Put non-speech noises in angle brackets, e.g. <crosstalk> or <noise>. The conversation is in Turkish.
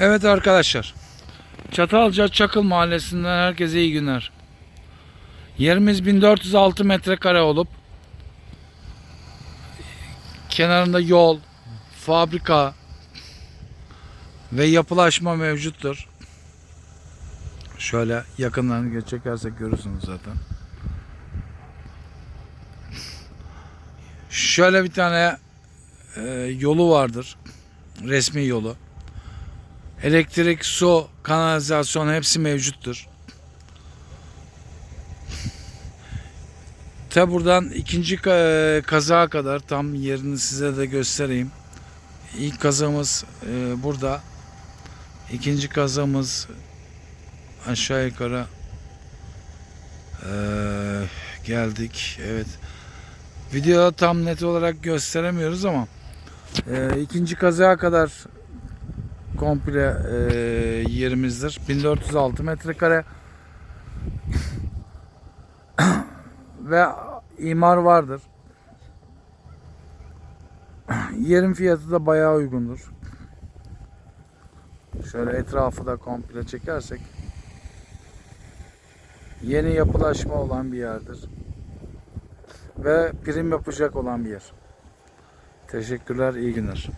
Evet arkadaşlar. Çatalca Çakıl Mahallesi'nden herkese iyi günler. Yerimiz 1406 metrekare olup kenarında yol, fabrika ve yapılaşma mevcuttur. Şöyle yakınlarını çekersek görürsünüz zaten. Şöyle bir tane e, yolu vardır. Resmi yolu. Elektrik, su, kanalizasyon hepsi mevcuttur. Ta buradan ikinci ka- kazağa kadar tam yerini size de göstereyim. İlk kazamız e, burada. İkinci kazamız aşağı yukarı e, geldik. Evet. Videoda tam net olarak gösteremiyoruz ama e, ikinci kazağa kadar komple e, yerimizdir. 1406 metrekare <coughs> ve imar vardır. Yerin fiyatı da bayağı uygundur. Şöyle etrafı da komple çekersek yeni yapılaşma olan bir yerdir. Ve prim yapacak olan bir yer. Teşekkürler, iyi günler.